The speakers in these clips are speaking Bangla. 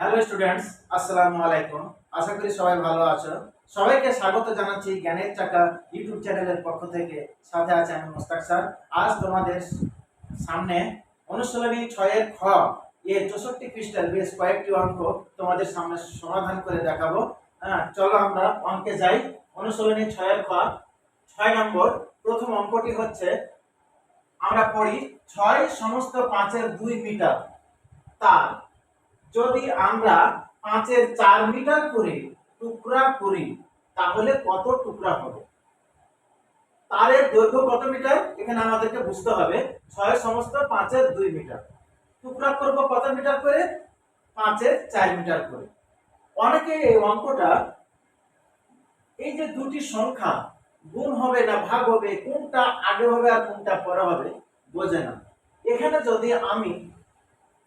হ্যালো স্টুডেন্টস আসসালামু আলাইকুম আশা করি সবাই ভালো আছো। সবাইকে স্বাগত জানাচ্ছি জ্ঞানের চাকা ইউটিউব চ্যানেলের পক্ষ থেকে। সাথে আছে আমি মোস্তাক স্যার। আজ তোমাদের সামনে অনুশীলনী ছয়ের খ এর চৌষট্টি পৃষ্ঠার বেশ কয়েকটি অঙ্ক তোমাদের সামনে সমাধান করে দেখাবো। হ্যাঁ চলো আমরা অঙ্কে যাই। অনুশীলনী ছয়ের খ, ছয় নম্বর। প্রথম অঙ্কটি হচ্ছে, আমরা পড়ি ছয় সমস্ত পাঁচের দুই মিটার। তার যদি আমরা পাঁচের চার মিটার করে টুকরা করি, তাহলে কত টুকরা হবে? তারের দৈর্ঘ্য কত মিটার? এখানে আমাদেরকে বুঝতে হবে। ছয় সমস্ত পাঁচের দুই মিটার। টুকরা করব কত মিটার করে? পাঁচের চার মিটার করে। অনেকে এই অঙ্কটা, এই যে দুটি সংখ্যা, গুণ হবে না ভাগ হবে, কোনটা আগে হবে আর কোনটা পরে হবে, বোঝে না। এখানে যদি আমি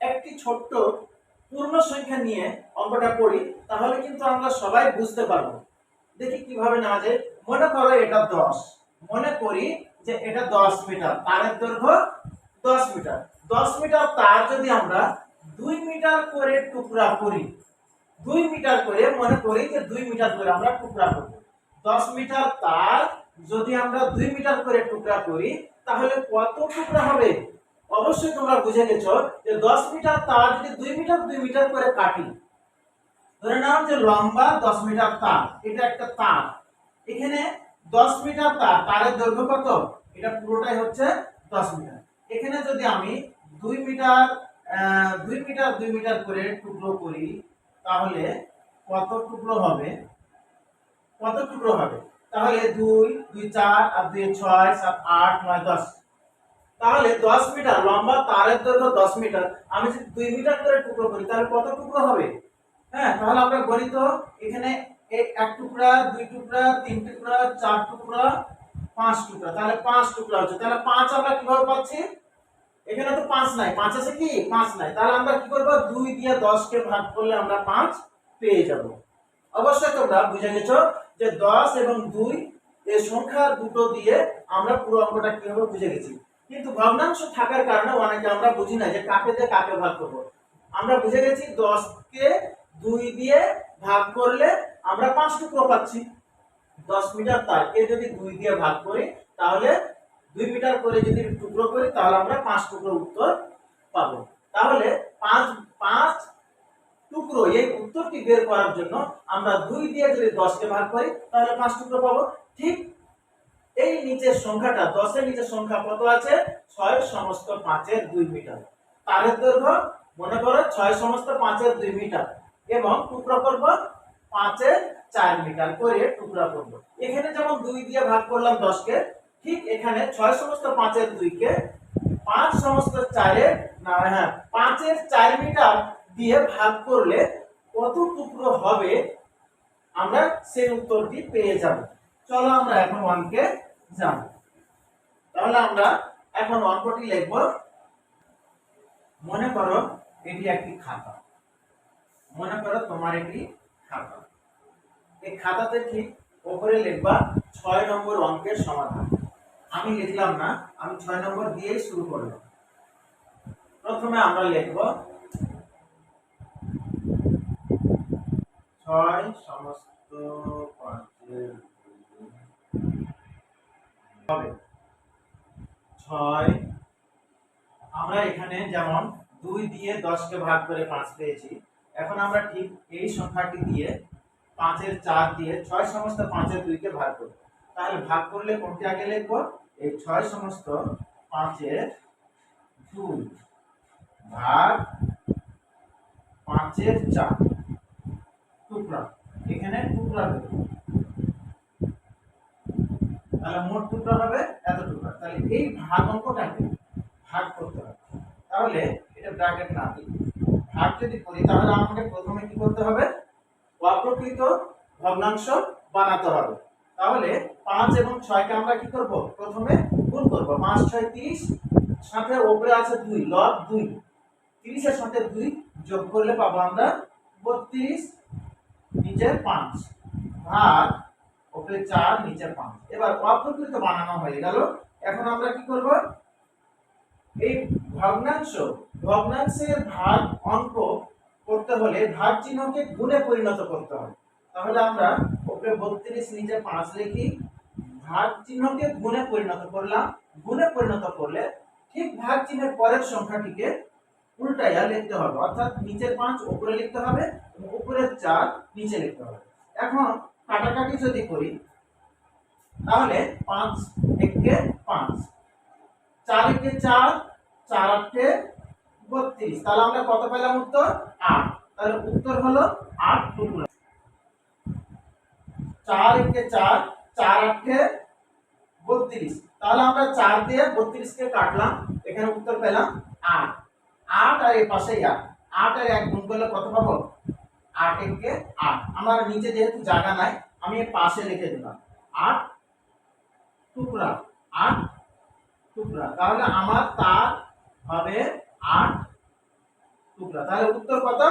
একটি ছোট্ট পূর্ণ সংখ্যা নিয়ে অঙ্কটা পড়ি তাহলে কিন্তু আমরা সবাই বুঝতে পারব। দেখি কীভাবে না যে মনে করো এটা দশ। মনে করি যে এটা দশ মিটার, তারের দৈর্ঘ্য দশ মিটার। দশ মিটার তার যদি আমরা দুই মিটার করে টুকরা করি, দুই মিটার করে মনে করি যে দুই মিটার করে আমরা টুকরা করব। দশ মিটার তার যদি আমরা দুই মিটার করে টুকরা করি, তাহলে কত টুকরা হবে? অবশ্যই তোমরা বুঝে গেছো যে দশ মিটার তার যদি দুই মিটার দুই মিটার করে কাটি, ধরে নাও যে লম্বা দশ মিটার তার, এটা একটা তার। এখানে দশ মিটার তার, তারের দৈর্ঘ্য কত? এটা পুরোটাই হচ্ছে দশ মিটার। এখানে যদি আমি দুই মিটার দুই মিটার দুই মিটার করে টুকরো করি, তাহলে কত টুকরো হবে? কত টুকরো হবে? তাহলে দুই দুই চার, আর দুই ছয়, সাত, আট, নয়, দশ। তাহলে দশ মিটার লম্বা তারের দৈর্ঘ্য দশ মিটার, আমি যদি দুই মিটার করে টুকরো করি, তাহলে কত টুকরো হবে? হ্যাঁ তাহলে আমরা গণিত এখানে এক টুকরা, দুই টুকরা, তিন টুকরা, চার টুকরা, পাঁচ টুকরা, তাহলে পাঁচ টুকরা হচ্ছে। তাহলে পাঁচ আমরা কীভাবে পাচ্ছি? এখানে তো পাঁচ নাই, পাঁচ আছে কি? পাঁচ নাই। তাহলে আমরা কি করব? দুই দিয়ে দশকে ভাগ করলে আমরা পাঁচ পেয়ে যাব। অবশ্যই তোমরা বুঝে গেছো যে দশ এবং দুই এই সংখ্যা দুটো দিয়ে আমরা পুরো অঙ্কটা কীভাবে বুঝে গেছি। কিন্তু ভগ্নাংশ থাকার কারণে অনেকে আমরা বুঝি না যে কাকে দিয়ে কাকে ভাগ করব। আমরা বুঝে গেছি দশকে দুই দিয়ে ভাগ করলে আমরা পাঁচ টুকরো পাচ্ছি। দশ মিটার তারকে যদি দুই দিয়ে ভাগ করি, তাহলে দুই মিটার করে যদি টুকরো করি, তাহলে আমরা পাঁচ টুকরো উত্তর পাবো। তাহলে পাঁচ পাঁচ টুকরো এই উত্তরটি বের করার জন্য আমরা দুই দিয়ে যদি দশকে ভাগ করি, তাহলে পাঁচ টুকরো পাবো। ঠিক এই নিচের সংখ্যাটা, দশের নিচের সংখ্যা কত আছে? ছয় সমস্ত পাঁচের দুই মিটার। তারের দৈর্ঘ্য, মনে করো, ছয় সমস্ত পাঁচের দুই মিটার এবং টুকরো করব পাঁচের চার মিটার করে টুকরা করব। এখানে যেমন দুই দিয়ে ভাগ করলাম দশকে, ঠিক এখানে ছয় সমস্ত পাঁচের দুইকে পাঁচ সমস্ত চারের না হ্যাঁ পাঁচের চার মিটার দিয়ে ভাগ করলে কত টুকরো হবে? আমরা সেই উত্তরটি পেয়ে যাব। চলো আমরা এখন অঙ্কে যাব তাহলে আমরা এখন অঙ্কটি লিখব, মনে করো এটি একটি খাতা। মনে করো তোমার একটি খাতা। এই খাতাতে ঠিক ওপরে লিখবা ছয় নম্বর অঙ্কের সমাধান। আমি লিখলাম না, আমি ছয় নম্বর দিয়েই শুরু করলাম। প্রথমে আমরা লিখব ছয় সমস্ত পাঁচের হবে। ছয়, আমরা এখানে যেমন দুই দিয়ে দশকে ভাগ করে পাঁচ পেয়েছি, এখন আমরা ঠিক এই সংখ্যাটি দিয়ে পাঁচের চার দিয়ে ছয় সমস্ত পাঁচের দুইকে ভাগ করব। তাহলে ভাগ করলে কোনটি আগে লিখব? এই ছয় সমস্ত পাঁচের দুই ভাগ পাঁচের চার টুকরা। এখানে টুকরা দেব তাহলে মোট টুকরা হবে এত টুকরা তাহলে এই ভাগ অঙ্কটাকে ভাগ করতে হবে। তাহলে এটা ব্র্যাকেট না দিই। ভাগ যদি করি, তাহলে আমাকে প্রথমে কি করতে হবে? অপ্রকৃত ভগ্নাংশ বানাতে হবে। তাহলে পাঁচ এবং ছয়কে আমরা কি করব? প্রথমে গুণ করব। পাঁচ, ছয়, তিরিশ, সাথে ওপরে আছে দুই লব দুই। তিরিশের সাথে দুই যোগ করলে পাবো আমরা বত্রিশ, নিচে পাঁচ। ভাগ ওপরে চার, নিচে পাঁচ। এবার অপ্রকৃত বানানো হয়ে গেল। এখন আমরা কি করব? এই ভগ্নাংশ, ভগ্নাংশের ভাগ অঙ্ক করতে হলে ভাগ চিহ্নকে গুণে পরিণত করতে হবে। তাহলে আমরা উপরে বত্রিশ, নিচে পাঁচ লিখি। ভাগ চিহ্নকে গুণে পরিণত করলাম। গুণে পরিণত করলে ঠিক ভাগ চিহ্নের পরের সংখ্যাটিকে উল্টাইয়া লিখতে হবে। অর্থাৎ নিচের পাঁচ, উপরে লিখতে হবে এবং উপরের চার, নিচে লিখতে হবে। এখন কাটাকাটি যদি করি, তাহলে পাঁচ একে পাঁচ। চার একে চার চার আটে বত্রিশ। তাহলে আমরা কত পেলাম উত্তর? আট। তাহলে উত্তর হলো আট টুকরা চার একে চার চার আটে বত্রিশ। তাহলে আমরা চার দিয়ে বত্রিশকে কাটলাম। এখানে উত্তর পেলাম আট। আট আর এ পাশেই আট। আট আর এক গুণ করলে কত পাবো? আট একে আট। আমার নিচে যেহেতু জায়গা নাই, আমি পাশে লিখে দিলাম। আট টুকরা আট টুকরা। তাহলে আমার তার হবে আট টুকরা। তাহলে উত্তর কত?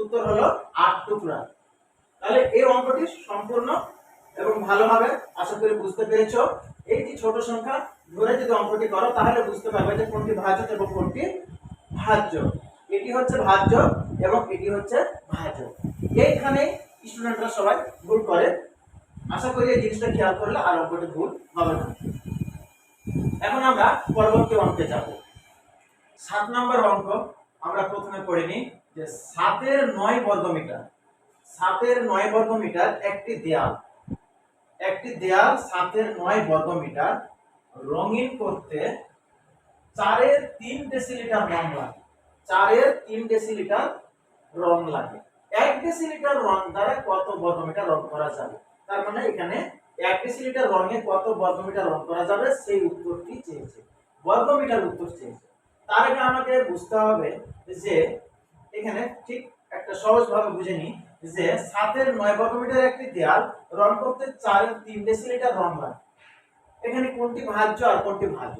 উত্তর হলো আট টুকরা। তাহলে এই অঙ্কটি সম্পূর্ণ এবং ভালোভাবে আশা করি বুঝতে পেরেছ। এই যে ছোট সংখ্যা, ধরে যদি অঙ্কটি করো, তাহলে বুঝতে পারবে যে কোনটি ভাজ্য এবং কোনটি ভাজ্য। এটি হচ্ছে ভাজ্য এবং এটি হচ্ছে ভাজ্য। এইখানে স্টুডেন্টরা সবাই ভুল করে। আশা করি এই জিনিসটা খেয়াল করলে আর অঙ্কটি ভুল হবে না। এখন আমরা পরবর্তী অঙ্কে যাব। সাত নম্বর অঙ্ক আমরা প্রথমে পড়ে নিই যে সাতের নয় বর্গ মিটার, সাতের নয় বর্গ মিটার একটি দেয়াল। একটি দেয়াল সাতের নয় বর্গ মিটার, রঙিন করতে চারের তিন ডেসিলিটার রং লাগে। চারের তিন ডেসিলিটার রং লাগে। এক ডেসিলিটার রং দ্বারা কত বর্গমিটার রং করা যাবে? তার মানে এখানে এক ডেসিলিটার রঙে কত বর্গমিটার রং করা যাবে? সেই উত্তরটি চেয়েছে। বর্গমিটার উত্তর চেয়েছে। তার আগে আমাকে বুঝতে হবে যে, এখানে ঠিক একটা সহজভাবে বুঝে নিই যে, সাতের নয় বর্গমিটার একটি দেয়াল রং করতে চারের তিন ডেসিলিটার রং লাগে। এখানে কোনটি ভাজ্য আর কোনটি ভাজ্য?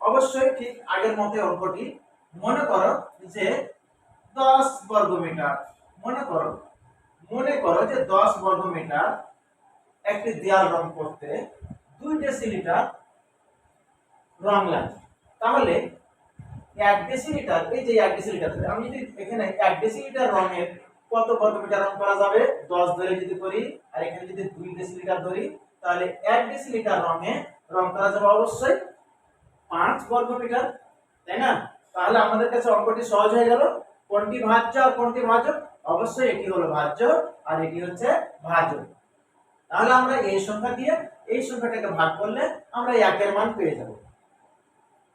অবশ্যই ঠিক আগের মতে অঙ্কটি মনে করো যে, দশ বর্গ মিটার মনে করো মনে করো যে দশ বর্গ মিটার একটি দেয়াল রং করতে দুই ডেসিলিটার রং লাগে। তাহলে এক ডেসিলিটার এই যে এক ডেসিলিটার আমি যদি এখানে এক ডেসিলিটার রঙের কত বর্গ মিটার রং করা যাবে? দশ ধরে যদি করি আর এখানে যদি দুই ডেসিলিটার ধরি, তাহলে এক ডেসিলিটার রঙে রং করা যাবে অবশ্যই পাঁচ বর্গ মিটার তাই না? তাহলে আমাদের কাছে অঙ্কটি সহজ হয়ে গেল। কোনটি ভাজ্য আর কোনটি ভাজ্য অবশ্যই এটি হলো ভাজ্য আর এটি হচ্ছে ভাজ্য তাহলে আমরা এই সংখ্যা দিয়ে এই সংখ্যাটাকে ভাগ করলে আমরা একের মান পেয়ে যাব।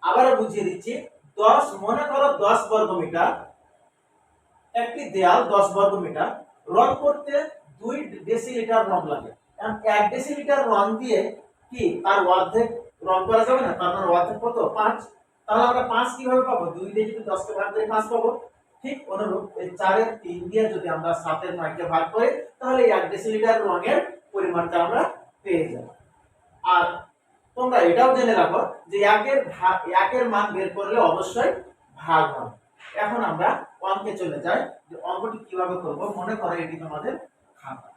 আবারও বুঝিয়ে দিচ্ছি, দশ, মনে করো দশ বর্গ মিটার, একটি দেয়াল দশ বর্গ মিটার, রং করতে দুই ডেসিলিটার রং লাগে। এক ডেসিলিটার রং দিয়ে কি তার অর্ধেক রং করা যাবে না? তার মানে অর্ধেক কত? পাঁচ। তাহলে আমরা পাঁচ কীভাবে পাবো? দুই দিয়ে যদি দশকে ভাগ করে, পাঁচ পাবো। ঠিক অনুরূপ এই চারের তিন দিয়ে যদি আমরা সাতের নয়কে ভাগ করি, তাহলে এক ডেসিলিটার রঙের পরিমাণটা আমরা পেয়ে যাব। আর তোমরা এটাও জেনে রাখো যে একের ভা- একের মান বের করলে অবশ্যই ভাগ হবে। এখন আমরা অঙ্কে চলে যাই, যে অঙ্কটি কীভাবে করব, মনে করো এটি তোমাদের খাতা।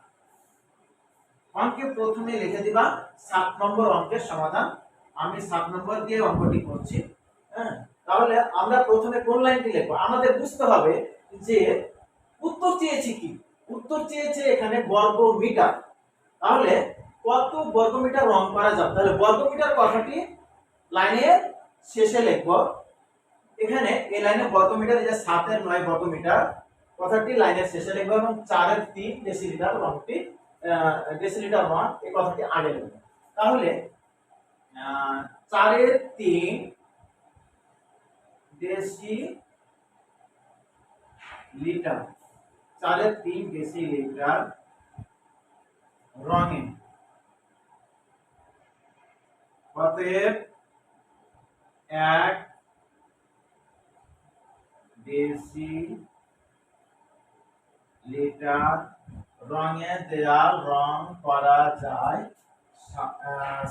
অঙ্কে প্রথমে লিখে দিবা সাত নম্বর অঙ্কের সমাধান। আমি সাত নম্বর দিয়ে অঙ্কটি করছি হ্যাঁ? তাহলে আমরা প্রথমে কোন লাইনটি লিখব? আমাদের বুঝতে হবে যে উত্তর চেয়েছি কি? উত্তর চেয়েছে এখানে বর্গ মিটার তাহলে কত বর্গ মিটার রং করা যাবে? তাহলে বর্গ মিটার কথাটি লাইনের শেষে লিখব। এখানে এই লাইনে বর্গ মিটার যে সাতের নয় বর্গ মিটার কথাটি লাইনের শেষে লিখব এবং চারের তিন ডেসিলিটার রংটি ডেসিলিটার রং এই কথাটি আগে লিখব। তাহলে চারের তিন ডেসি লিটার চারের তিন ডেসি লিটার রঙে। অতএব এক ডেসি লিটার রঙে দেয়াল রং করা যায়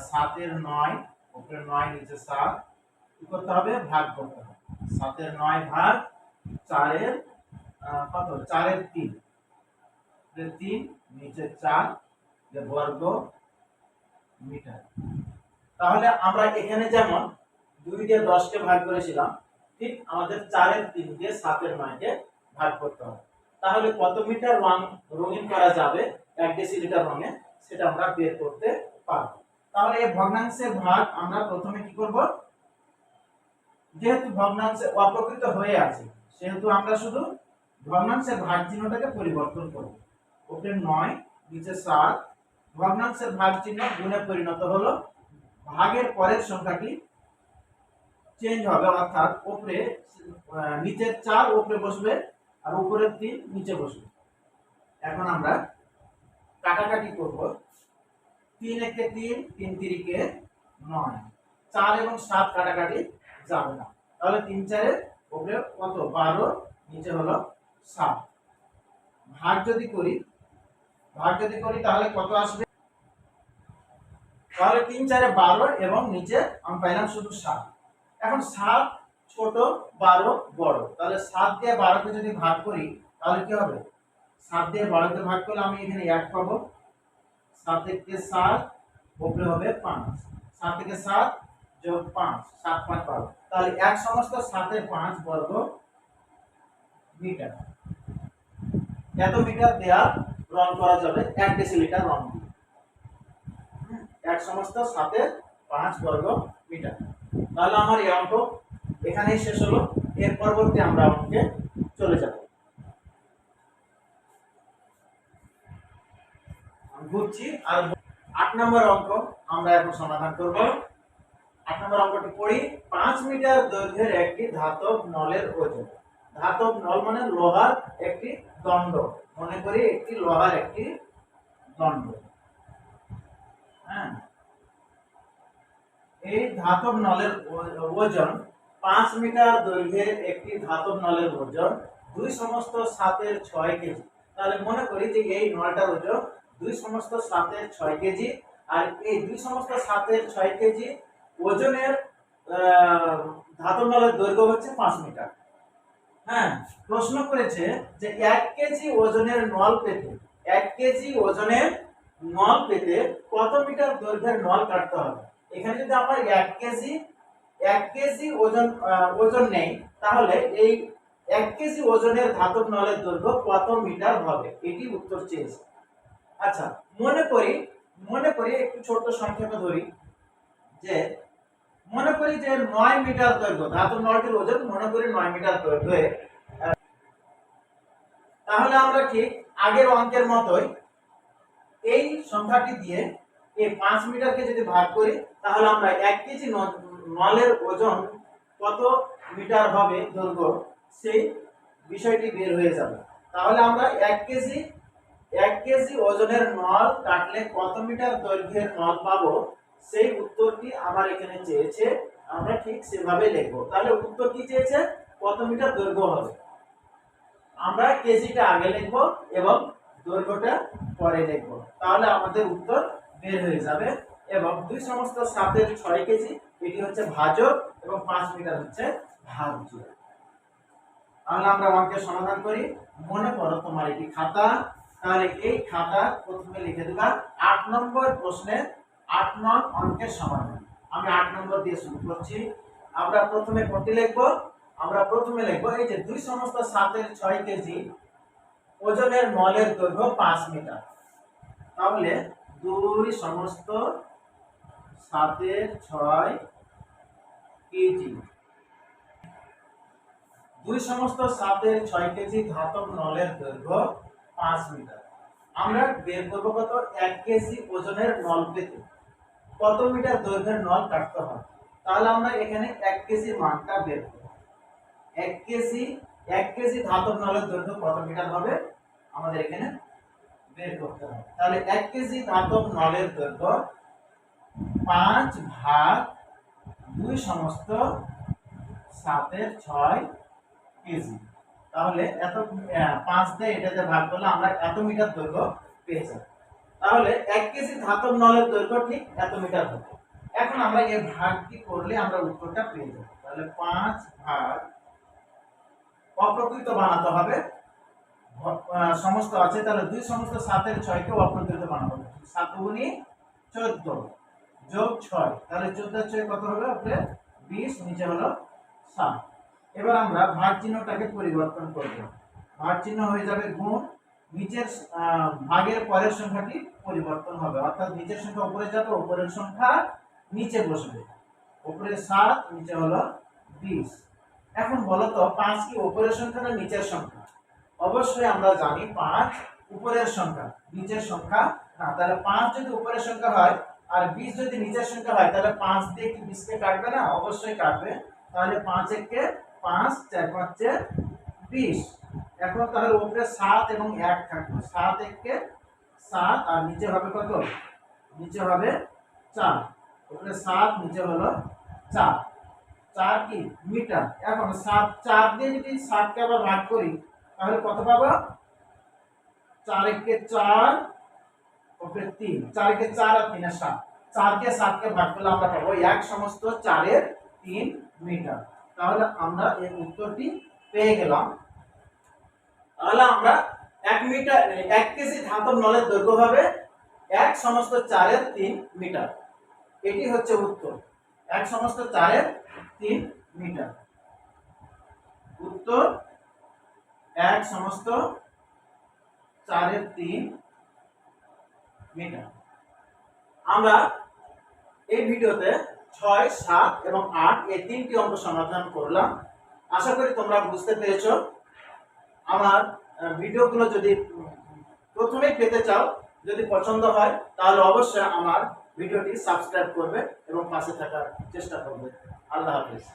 সাতের নয় উপরে নয় নিচে সাত। করতে হবে? ভাগ করতে হবে। সাতের নয় ভাগ চারের কত? চারের তিন। তিন নিচে চার বর্গ মিটার। তাহলে আমরা এখানে যেমন দুই দিয়ে দশকে ভাগ করেছিলাম, ঠিক আমাদের চারের তিন দিয়ে সাতের নয়কে ভাগ করতে হবে। তাহলে কত মিটার রং, রঙিন করা যাবে? এক ডেসিলিটার রঙে সেটা আমরা বের করতে পারব। তাহলে এই ভগ্নাংশের ভাগ আমরা প্রথমে কি করব? যেহেতু ভগ্নাংশে অপ্রকৃত হয়ে আছে সেহেতু আমরা শুধু ভগ্নাংশের ভাগ চিহ্নটাকে পরিবর্তন করব। উপরে নয় নিচে সাত ভগ্নাংশের ভাগ চিহ্ন গুণে পরিণত হলো ভাগের পরের সংখ্যাটি চেঞ্জ হবে অর্থাৎ আহ, নিচের চার উপরে বসবে আর উপরের তিন নিচে বসবে। এখন আমরা কাটাকাটি করব। তিন একে তিন তিন তিরিকে নয়। চার এবং সাত কাটাকাটি যাবে না। তাহলে তিন চারে উপরে কত? বারো, নিচে হলো সাত। ভাগ যদি করি, ভাগ যদি করি তাহলে কত আসবে? তাহলে তিন চারে বারো এবং নিচে আমি পাইলাম শুধু সাত। এখন সাত ছোট, বারো বড়। তাহলে সাত দিয়ে বারোকে যদি ভাগ করি, তাহলে কি হবে? সাত দিয়ে বারোকে ভাগ করলে আমি এখানে এক পাবো। সাত থেকে সাত, উপরে হবে পাঁচ। সাত থেকে সাত যোগ পাঁচ, সাত পাঁচ পাবো তাহলে এক সমস্ত সাতের পাঁচ বর্গ মিটার। এত মিটার দেয়া রং করা যাবে, এক ডেসিলিটার রং দিয়ে। এক সমস্ত সাতের পাঁচ বর্গ মিটার। তাহলে আমার এই অঙ্ক এখানেই শেষ হলো। এর পরবর্তী আমরা অঙ্কে চলে যাব। ঘুরছি আর আট নম্বর অঙ্ক আমরা এখন সমাধান করব। আট নম্বর অঙ্কটি পড়ি। পাঁচ মিটার দৈর্ঘ্যের একটি ধাতব নলের ওজন। ধাতব নল মানে লোহার একটি দণ্ড। মনে করি একটি লোহার একটি দণ্ড। হ্যাঁ? এই ধাতব নলের ওজন পাঁচ মিটার দৈর্ঘ্যের একটি ধাতব নলের ওজন দুই সমস্ত সাতের ছয় কেজি। তাহলে মনে করি যে এই নলটার ওজন দুই সমস্ত সাতের ছয় কেজি আর এই দুই সমস্ত সাতের ছয় কেজি ওজনের ধাতব নলের দৈর্ঘ্য হচ্ছে পাঁচ মিটার। হ্যাঁ প্রশ্ন করেছে যে এক কেজি ওজনের নল পেতে, এক কেজি ওজনের নল পেতে কত মিটার দৈর্ঘ্যের নল কাটতে হবে? এখানে যদি আমার এক কেজি এক কেজি ওজন ওজন নেই, তাহলে এই এক কেজি ওজনের ধাতব নলের দৈর্ঘ্য কত মিটার হবে? এটি উত্তর চেয়েছে। আচ্ছা মনে করি মনে করি একটু ছোট্ট সংক্ষেপে ধরি যে মনে করি যে নয় মিটার দৈর্ঘ্য ধাতব নলটির ওজন, মনে করি নয় মিটার দৈর্ঘ্য তাহলে আমরা ঠিক আগের অঙ্কের মতোই এই সংখ্যাটি দিয়ে এই পাঁচ মিটারকে যদি ভাগ করি, তাহলে আমরা এক কেজি নলের ওজন কত মিটার হবে দৈর্ঘ্য, সেই বিষয়টি বের হয়ে যাবে। তাহলে আমরা এক কেজি এক কেজি ওজনের নল কাটলে কত মিটার দৈর্ঘ্যের নল পাবো? সেই উত্তরটি আমার এখানে চেয়েছে, আমরা ঠিক সেভাবে লিখব। তাহলে উত্তর কি চেয়েছে? কত মিটার দৈর্ঘ্য হবে? আমরা কেজিটা আগে লিখব এবং দৈর্ঘ্যটা পরে লিখব। তাহলে আমাদের উত্তর বের হয়ে যাবে এবং দুই সমস্ত সাতের ছয় কেজি, এটি হচ্ছে ভাজক এবং পাঁচ মিটার হচ্ছে ভাজ্য। তাহলে আমরা অঙ্কের সমাধান করি। মনে করো তোমার এটি খাতা। তাহলে এই খাতা প্রথমে লিখে দিবা, আট নম্বর প্রশ্নে আট নং অঙ্কের সমাধান। আমি আট নম্বর দিয়ে শুরু করছি। আমরা প্রথমে কোনটি লিখব? আমরা প্রথমে লিখব, এই যে দুই সমস্ত সাতের ছয় কেজি ওজনের নলের দৈর্ঘ্য পাঁচ মিটার। তাহলে দুই সমস্ত সাতের ছয় কেজি। দুই সমস্ত সাতের ছয় কেজি ধাতব নলের দৈর্ঘ্য পাঁচ মিটার। আমরা বের করব কত? এক কেজি ওজনের নল পেতে। কত মিটার দৈর্ঘ্যের নল কাটতে হয়? তাহলে আমরা এখানে এক কেজির মানটা বের করব। এক কেজি এক কেজি ধাতব নলের দৈর্ঘ্য কত মিটার হবে? আমাদের এখানে বের করতে হবে। তাহলে এক কেজি ধাতব নলের দৈর্ঘ্য পাঁচ ভাগ দুই সমস্ত সাতের ছয় কেজি। তাহলে এত পাঁচ দিয়ে এটাতে ভাগ করলে আমরা এত মিটার দৈর্ঘ্য পেয়ে যাব। তাহলে এক কেজি ধাতব নলের দৈর্ঘ্য ঠিক এত মিটার হবে। এখন আমরা এই ভাগটি করলে আমরা উত্তরটা পেয়ে যাব? তাহলে পাঁচ ভাগ অপ্রকৃত বানাতে হবে। সমস্ত আছে, তাহলে দুই সমস্ত সাতের ছয়কে অপ্রকৃত বানাবো। সাত গুণি চোদ্দ যোগ ছয়, তাহলে চোদ্দ ছয় কত হবে উপরে বিশ, নিচে হলো সাত। এবার আমরা ভাগ চিহ্নটাকে পরিবর্তন করব। ভাগ চিহ্ন হয়ে যাবে গুণ নিচের ভাগের পরের সংখ্যাটি পরিবর্তন হবে। অর্থাৎ নিচের সংখ্যা উপরে যাবে উপরের সংখ্যা নিচে বসবে। উপরে সাত, নিচে হলো বিশ। এখন বলো তো পাঁচ কি উপরের সংখ্যা না নিচের সংখ্যা? অবশ্যই আমরা জানি পাঁচ উপরের সংখ্যা, নিচের সংখ্যা না। তাহলে পাঁচ যদি উপরের সংখ্যা হয়, আর বিশ যদি নিচের সংখ্যা হয়, তাহলে পাঁচ দিয়ে কি বিশকে কাটবে না? অবশ্যই কাটবে। তাহলে পাঁচ একে পাঁচ, চার পাঁচে বিশ। এখন তাহলে উপরে সাত এবং এক থাকবে। সাত একে সাত, আর নিচে হবে কত? নিচে হবে চার। উপরে সাত, নিচে হলো চার। চার কি? মিটার। এখন সাত, চার দিয়ে যদি সাতকে আবার ভাগ করি, তাহলে কত পাবো? চার একে চার ওপরে তিন। চার একে চার আর তিনে সাত। চারকে সাতকে ভাগ করলে আমরা পাবো এক সমস্ত চারের তিন মিটার। তাহলে আমরা এর উত্তরটি পেয়ে গেলাম। তাহলে আমরা এক মিটার, এক কেজি ধাতব নলের দৈর্ঘ্য হবে এক সমস্ত চারের তিন মিটার। এটি হচ্ছে উত্তর। এক সমস্ত চারের তিন মিটার। উত্তর, এক সমস্ত চারের তিন মিটার। আমরা এই ভিডিওতে ছয়, সাত এবং আট এই তিনটি অঙ্ক সমাধান করলাম। আশা করি তোমরা বুঝতে পেরেছ। আমার ভিডিওগুলো যদি প্রথমে পেতে চাও, যদি পছন্দ হয়, তাহলে অবশ্যই আমার ভিডিওটি সাবস্ক্রাইব করবে এবং পাশে থাকার চেষ্টা করবে। আল্লাহ হাফিজ।